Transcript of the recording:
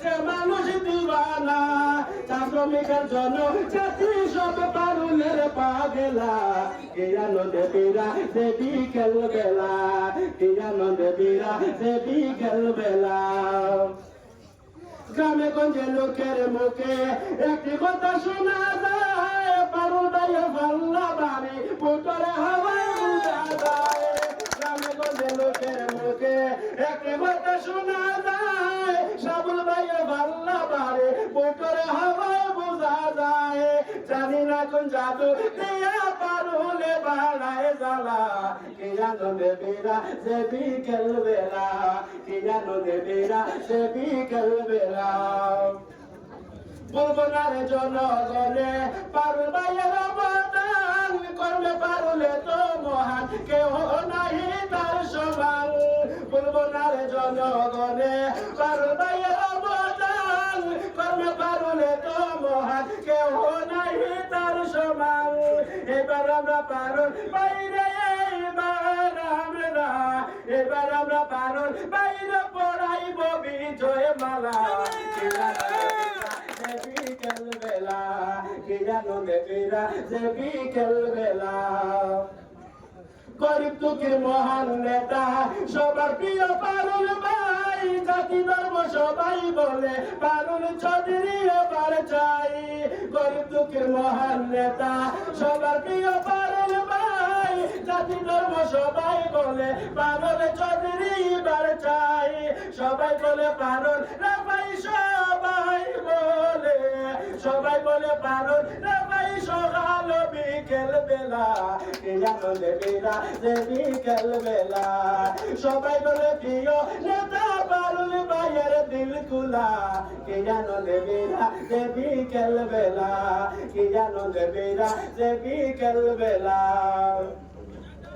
করছে মানুষ দিওয়ানা চা শ্রমিকের জন্য ছাত্রী সব পারুলের পাগেলা কে আনন্দে বীরা সে বিকেল বেলা কে আনন্দে বীরা সে গ্রামে গঞ্জে লোকের মুখে একটি কথা শোনা যায় দায়ে ভাল্লা বাড়ি পুতরে হাওয়ায় উড়া যায় গ্রামে গঞ্জে লোকের মুখে একটি কথা শোনা যায় সাবুল ভাইয়ে ভাল্লা বাড়ি পুতরে হাওয়ায় বোঝা যায়, জানি না কোন জাদু দিয়া পারুলে বাড়ায় জ্বালা। কি আনন্দে বেলা সে বিকেল বেলা, কি আনন্দে বেলা সে বিকেল বেলা। বলব জনগণে, পারুল ভাইয়ের অবদান করবে পারুলে তো মহান তার সমান বলব জনগণে অবদান করবে পারুলে তো মহান, কেউ নাই তার সমান। এবার আমরা পারুল, বাইরে এবার আমরা এবার আমরা পারুল, বাইরে পড়াইব বিজয় মালা। বিকেল বেলা, কি জানো দেবীরা যে বিকেল বেলা। দুঃখের মহান নেতা। সবার প্রিয় পারুল ভাই, জাতি ধর্ম সবাই বলে, পারুল চৌধুরী এবার চাই। দুঃখের মহান নেতা, সবার প্রিয় পারুল ভাই, জাতি ধর্ম সবাই বলে, পারুল চৌধুরী এবার চাই। সবাই বলে, পারুল রাফাই সবাই বলে সবাই বলে, পারুল রাফাই সকাল বিকেল বেলা জানো দেবীরা যে বিকেল বেলা। সবাই বলে, প্রিয় নেতা, পারুল ভাইয়ের দিল খুলা। কে জানো দেবীরা যে বিকেল বেলা। কে জানো দেবীরা যে বিকেল বেলা।